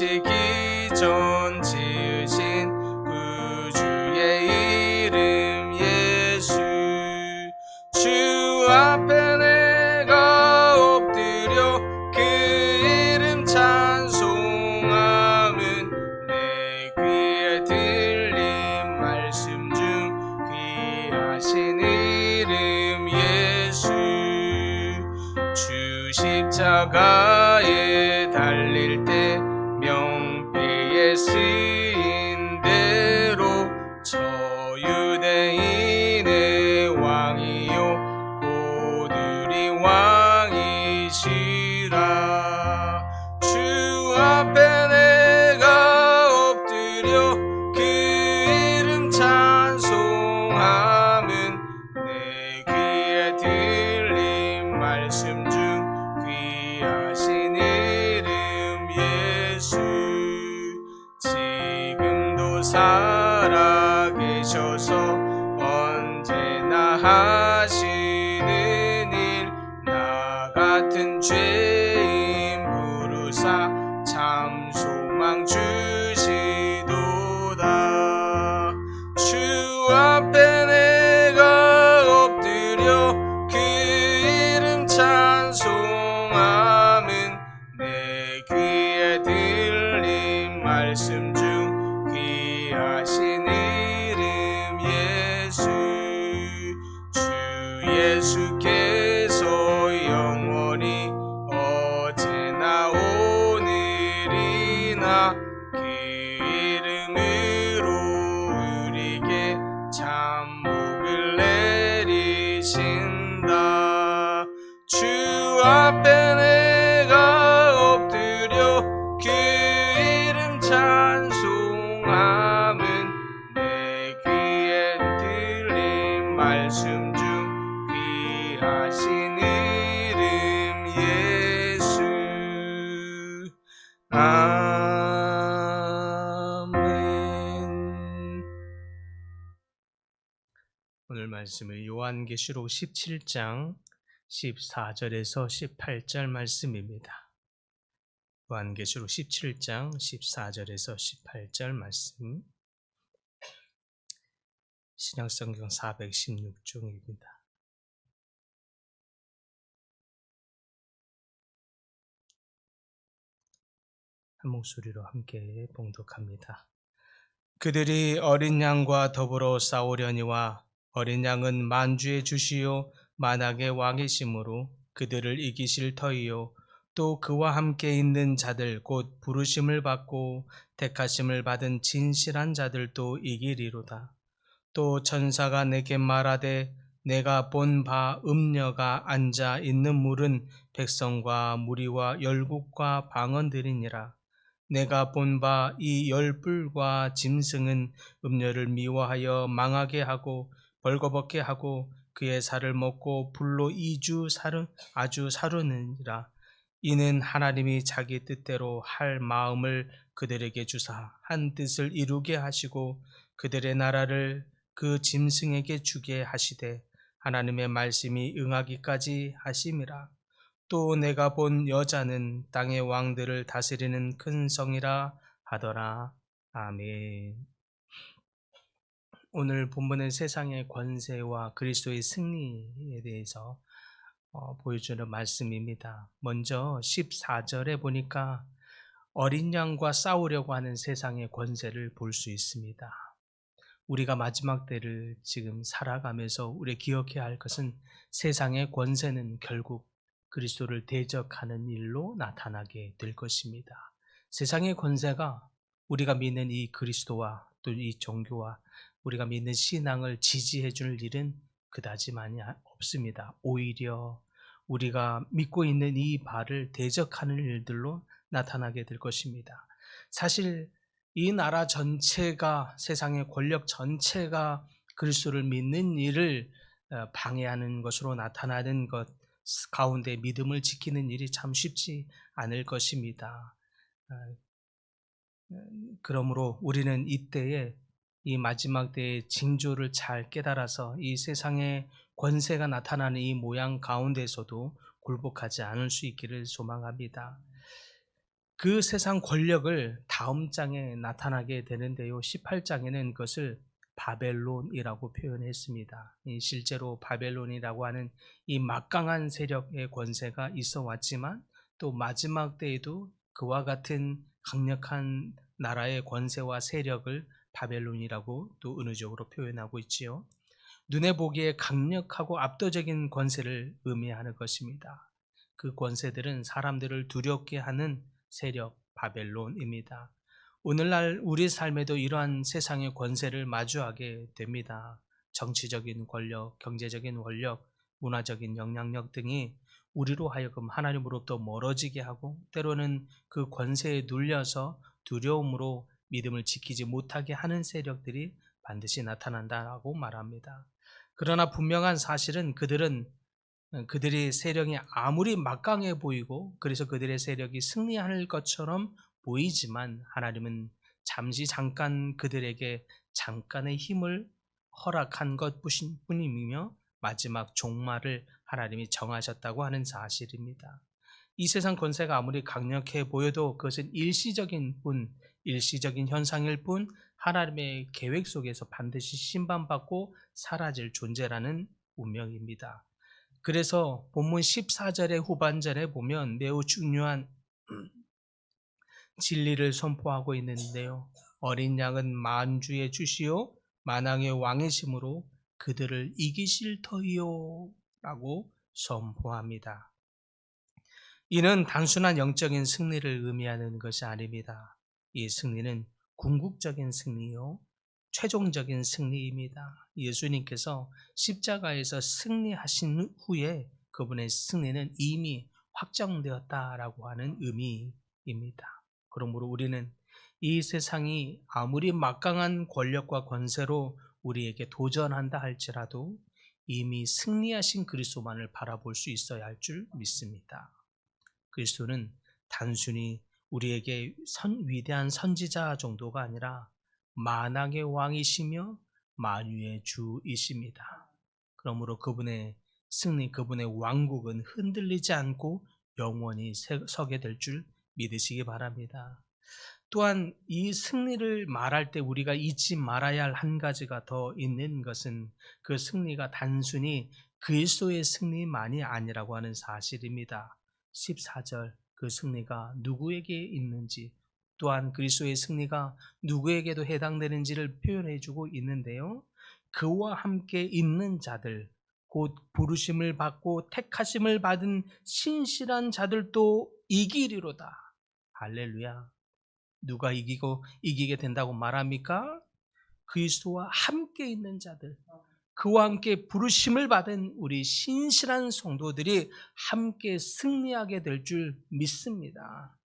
주 나시기 전 지으신 구주의 이름 예수. 주 앞에 내가 엎드려 그 이름 찬송함은 내 귀에 들린 말씀 중 귀하신 이름 예수. 주 십자가 중 들린 말씀 말씀 중 오늘 말씀은 요한계시록 17장 14절에서 18절 말씀입니다. 요한계시록 17장 14절에서 18절 말씀 신약성경 416종입니다. 한 목소리로 함께 봉독합니다. 그들이 어린 양과 더불어 싸우려니와 어린 양은 만주의 주시요 만악의 왕이심으로 그들을 이기실 터이요 또 그와 함께 있는 자들 곧 부르심을 받고 택하심을 받은 진실한 자들도 이기리로다. 또 천사가 내게 말하되 내가 본 바 음녀가 앉아 있는 물은 백성과 무리와 열국과 방언들이니라. 내가 본 바 이 열불과 짐승은 음녀를 미워하여 망하게 하고 벌거벗게 하고 그의 살을 먹고 불로 이주 사르 아주 사르느니라. 이는 하나님이 자기 뜻대로 할 마음을 그들에게 주사 한 뜻을 이루게 하시고 그들의 나라를 그 짐승에게 주게 하시되 하나님의 말씀이 응하기까지 하심이라. 또 내가 본 여자는 땅의 왕들을 다스리는 큰 성이라 하더라. 아멘. 오늘 본문은 세상의 권세와 그리스도의 승리에 대해서 어, 보여주는 말씀입니다. 먼저 14절에 보니까 어린 양과 싸우려고 하는 세상의 권세를 볼 수 있습니다. 우리가 마지막 때를 지금 살아가면서 우리 기억해야 할 것은 세상의 권세는 결국 그리스도를 대적하는 일로 나타나게 될 것입니다. 세상의 권세가 우리가 믿는 이 그리스도와 또 이 종교와 우리가 믿는 신앙을 지지해 줄 일은 그다지 많이 없습니다. 오히려 우리가 믿고 있는 이 바를 대적하는 일들로 나타나게 될 것입니다. 사실 이 나라 전체가 세상의 권력 전체가 그리스도를 믿는 일을 어, 방해하는 것으로 나타나는 것 가운데 믿음을 지키는 일이 참 쉽지 않을 것입니다. 어, 어, 그러므로 우리는 이때에 이 마지막 때의 징조를 잘 깨달아서 이 세상의 권세가 나타나는 이 모양 가운데서도 굴복하지 않을 수 있기를 소망합니다. 그 세상 권력을 다음 장에 나타나게 되는데요. 18장에는 그것을 바벨론이라고 표현했습니다. 실제로 바벨론이라고 하는 이 막강한 세력의 권세가 있어 왔지만 또 마지막 때에도 그와 같은 강력한 나라의 권세와 세력을 바벨론이라고 또 은유적으로 표현하고 있지요. 눈에 보기에 강력하고 압도적인 권세를 의미하는 것입니다. 그 권세들은 사람들을 두렵게 하는 세력 바벨론입니다. 오늘날 우리 삶에도 이러한 세상의 권세를 마주하게 됩니다. 정치적인 권력, 경제적인 권력, 문화적인 영향력 등이 우리로 하여금 하나님으로부터 멀어지게 하고 때로는 그 권세에 눌려서 두려움으로 믿음을 지키지 못하게 하는 세력들이 반드시 나타난다라고 말합니다. 그러나 분명한 사실은 그들은 그들의 세력이 아무리 막강해 보이고 그래서 그들의 세력이 승리할 것처럼 보이지만 하나님은 잠시 잠깐 그들에게 잠깐의 힘을 허락한 것 뿐이며 마지막 종말을 하나님이 정하셨다고 하는 사실입니다. 이 세상 권세가 아무리 강력해 보여도 그것은 일시적인 뿐, 일시적인 현상일 뿐 하나님의 계획 속에서 반드시 심판받고 사라질 존재라는 운명입니다. 그래서 본문 14절의 후반절에 보면 매우 중요한 진리를 선포하고 있는데요. 어린 양은 만주의 주시요 만왕의 왕이심으로 그들을 이기실 터이요 라고 선포합니다. 이는 단순한 영적인 승리를 의미하는 것이 아닙니다. 이 승리는 궁극적인 승리요. 최종적인 승리입니다. 예수님께서 십자가에서 승리하신 후에 그분의 승리는 이미 확정되었다라고 하는 의미입니다. 그러므로 우리는 이 세상이 아무리 막강한 권력과 권세로 우리에게 도전한다 할지라도 이미 승리하신 그리스도만을 바라볼 수 있어야 할 줄 믿습니다. 그리스도는 단순히 우리에게 선, 위대한 선지자 정도가 아니라 만왕의 왕이시며 만유의 주이십니다. 그러므로 그분의 승리, 그분의 왕국은 흔들리지 않고 영원히 서게 될 줄 믿으시기 바랍니다. 또한 이 승리를 말할 때 우리가 잊지 말아야 할 한 가지가 더 있는 것은 그 승리가 단순히 그리스도의 승리만이 아니라고 하는 사실입니다. 14절 그 승리가 누구에게 있는지 또한 그리스도의 승리가 누구에게도 해당되는지를 표현해 주고 있는데요. 그와 함께 있는 자들, 곧 부르심을 받고 택하심을 받은 신실한 자들도 이기리로다. 할렐루야. 누가 이기고 이기게 된다고 말합니까? 그리스도와 함께 있는 자들, 그와 함께 부르심을 받은 우리 신실한 성도들이 함께 승리하게 될 줄 믿습니다.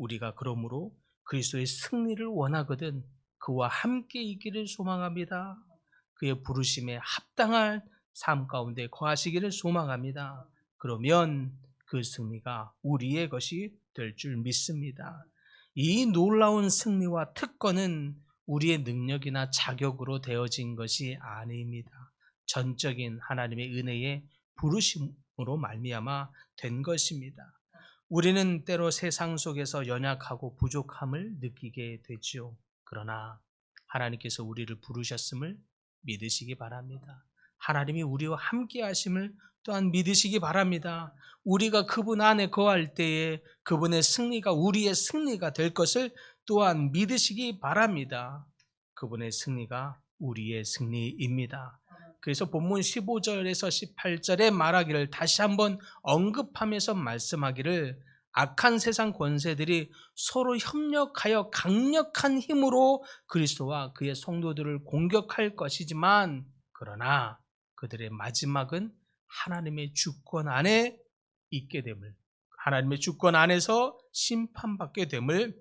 우리가 그러므로 그리스도의 승리를 원하거든 그와 함께 있기를 소망합니다. 그의 부르심에 합당할 삶 가운데 거하시기를 소망합니다. 그러면 그 승리가 우리의 것이 될 줄 믿습니다. 이 놀라운 승리와 특권은 우리의 능력이나 자격으로 되어진 것이 아닙니다. 전적인 하나님의 은혜의 부르심으로 말미암아 된 것입니다. 우리는 때로 세상 속에서 연약하고 부족함을 느끼게 되지요. 그러나 하나님께서 우리를 부르셨음을 믿으시기 바랍니다. 하나님이 우리와 함께 하심을 또한 믿으시기 바랍니다. 우리가 그분 안에 거할 때에 그분의 승리가 우리의 승리가 될 것을 또한 믿으시기 바랍니다. 그분의 승리가 우리의 승리입니다. 그래서 본문 15절에서 18절에 말하기를 다시 한번 언급하면서 말씀하기를 악한 세상 권세들이 서로 협력하여 강력한 힘으로 그리스도와 그의 성도들을 공격할 것이지만 그러나 그들의 마지막은 하나님의 주권 안에 있게 됨을 하나님의 주권 안에서 심판받게 됨을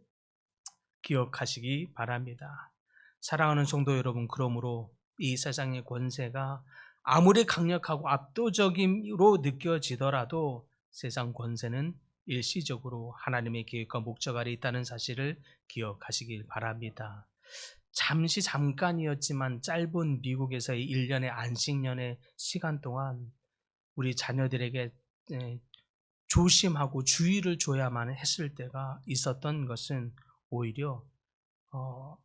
기억하시기 바랍니다. 사랑하는 성도 여러분, 그러므로 이 세상의 권세가 아무리 강력하고 압도적으로 느껴지더라도 세상 권세는 일시적으로 하나님의 계획과 목적 아래 있다는 사실을 기억하시길 바랍니다. 잠시 잠깐이었지만 짧은 미국에서의 1년의 안식년의 시간 동안 우리 자녀들에게 조심하고 주의를 줘야만 했을 때가 있었던 것은 오히려 어,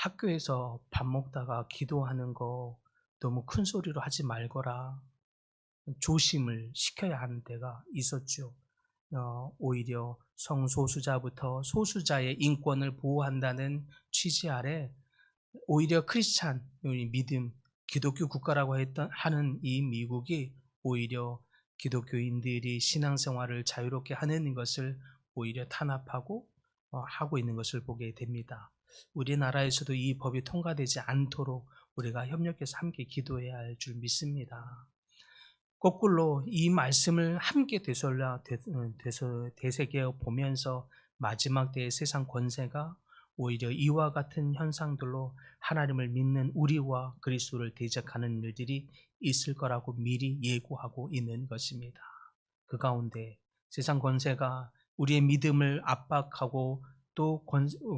학교에서 밥 먹다가 기도하는 거 너무 큰 소리로 하지 말거라 조심을 시켜야 하는 때가 있었죠. 어, 오히려 성소수자부터 소수자의 인권을 보호한다는 취지 아래 오히려 크리스찬 믿음 기독교 국가라고 했던 하는 이 미국이 오히려 기독교인들이 신앙생활을 자유롭게 하는 것을 오히려 탄압하고 어, 하고 있는 것을 보게 됩니다. 우리나라에서도 이 법이 통과되지 않도록 우리가 협력해서 함께 기도해야 할 줄 믿습니다. 거꾸로 이 말씀을 함께 되돌려 되새겨 보면서 마지막 때의 세상 권세가 오히려 이와 같은 현상들로 하나님을 믿는 우리와 그리스도를 대적하는 일들이 있을 거라고 미리 예고하고 있는 것입니다. 그 가운데 세상 권세가 우리의 믿음을 압박하고 또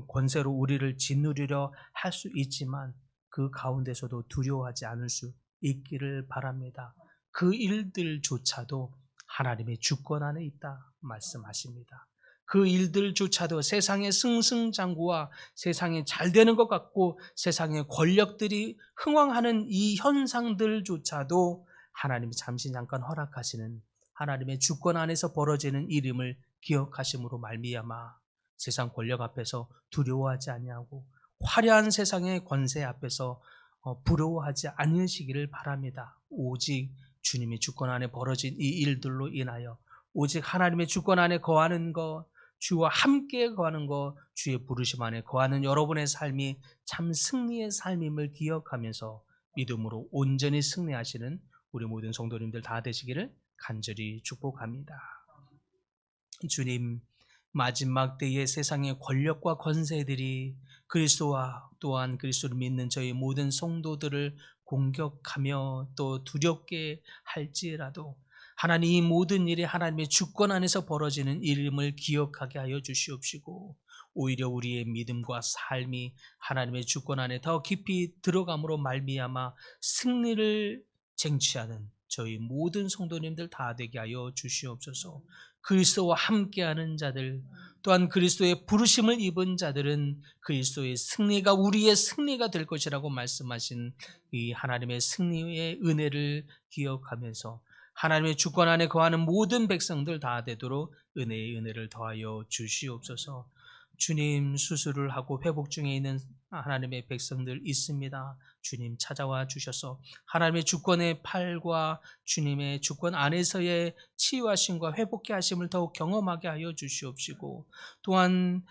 권세로 우리를 짓누리려 할 수 있지만 그 가운데서도 두려워하지 않을 수 있기를 바랍니다. 그 일들조차도 하나님의 주권 안에 있다 말씀하십니다. 그 일들조차도 세상의 승승장구와 세상에 잘 되는 것 같고 세상의 권력들이 흥왕하는 이 현상들조차도 하나님이 잠시 잠깐 허락하시는 하나님의 주권 안에서 벌어지는 일임을 기억하심으로 말미암아 세상 권력 앞에서 두려워하지 아니하고 화려한 세상의 권세 앞에서 어, 부러워하지 않으시기를 바랍니다. 오직 주님의 주권 안에 벌어진 이 일들로 인하여 오직 하나님의 주권 안에 거하는 것, 주와 함께 거하는 것, 주의 부르심 안에 거하는 여러분의 삶이 참 승리의 삶임을 기억하면서 믿음으로 온전히 승리하시는 우리 모든 성도님들 다 되시기를 간절히 축복합니다. 주님, 마지막 때의 세상의 권력과 권세들이 그리스도와 또한 그리스도를 믿는 저희 모든 성도들을 공격하며 또 두렵게 할지라도 하나님 이 모든 일이 하나님의 주권 안에서 벌어지는 일임을 기억하게 하여 주시옵시고 오히려 우리의 믿음과 삶이 하나님의 주권 안에 더 깊이 들어감으로 말미암아 승리를 쟁취하는 저희 모든 성도님들 다 되게 하여 주시옵소서. 그리스도와 함께하는 자들 또한 그리스도의 부르심을 입은 자들은 그리스도의 승리가 우리의 승리가 될 것이라고 말씀하신 이 하나님의 승리의 은혜를 기억하면서 하나님의 주권 안에 거하는 모든 백성들 다 되도록 은혜의 은혜를 더하여 주시옵소서. 주님 수술을 하고 회복 중에 있는 하나님의 백성들 있습니다. 주님 찾아와 주셔서 하나님의 주권의 팔과 주님의 주권 안에서의 치유하심과 회복케 하심을 더욱 경험하게 하여 주시옵시고 또한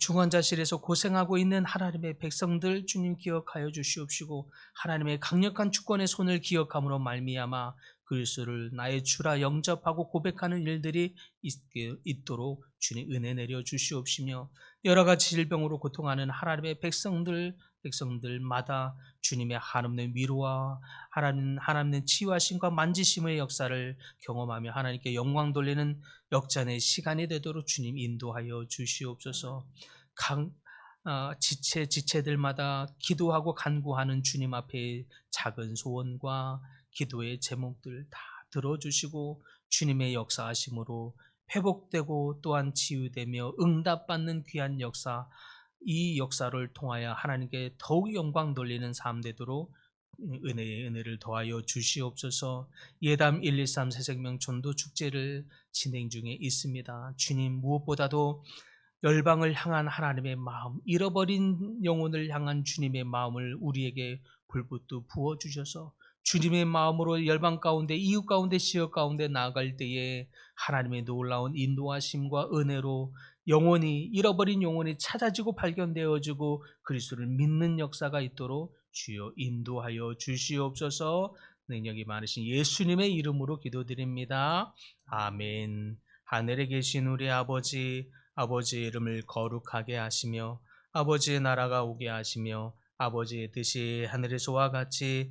중환자실에서 고생하고 있는 하나님의 백성들 주님 기억하여 주시옵시고 하나님의 강력한 주권의 손을 기억함으로 말미암아 그리스도를 나의 주라 영접하고 고백하는 일들이 있도록 주님 은혜 내려 주시옵시며 여러 가지 질병으로 고통하는 하나님의 백성들 백성들마다 주님의 한없는 위로와 하나님 하나님의 치유하심과 만지심의 역사를 경험하며 하나님께 영광 돌리는 역전의 시간이 되도록 주님 인도하여 주시옵소서. 강, 어, 지체 지체들마다 기도하고 간구하는 주님 앞에 작은 소원과 기도의 제목들 다 들어주시고 주님의 역사하심으로 회복되고 또한 치유되며 응답받는 귀한 역사 이 역사를 통하여 하나님께 더욱 영광 돌리는 삶 되도록 은혜의 은혜를 더하여 주시옵소서 예담 113 새생명 전도 축제를 진행 중에 있습니다. 주님 무엇보다도 열방을 향한 하나님의 마음, 잃어버린 영혼을 향한 주님의 마음을 우리에게 불붙도 부어 주셔서 주님의 마음으로 열방 가운데 이웃 가운데 지역 가운데 나아갈 때에 하나님의 놀라운 인도하심과 은혜로 영혼이 잃어버린 영혼이 찾아지고 발견되어지고 그리스도를 믿는 역사가 있도록 주여 인도하여 주시옵소서. 능력이 많으신 예수님의 이름으로 기도드립니다. 아멘. 하늘에 계신 우리 아버지 아버지의 이름을 거룩하게 하시며 아버지의 나라가 오게 하시며 아버지의 뜻이 하늘에서와 같이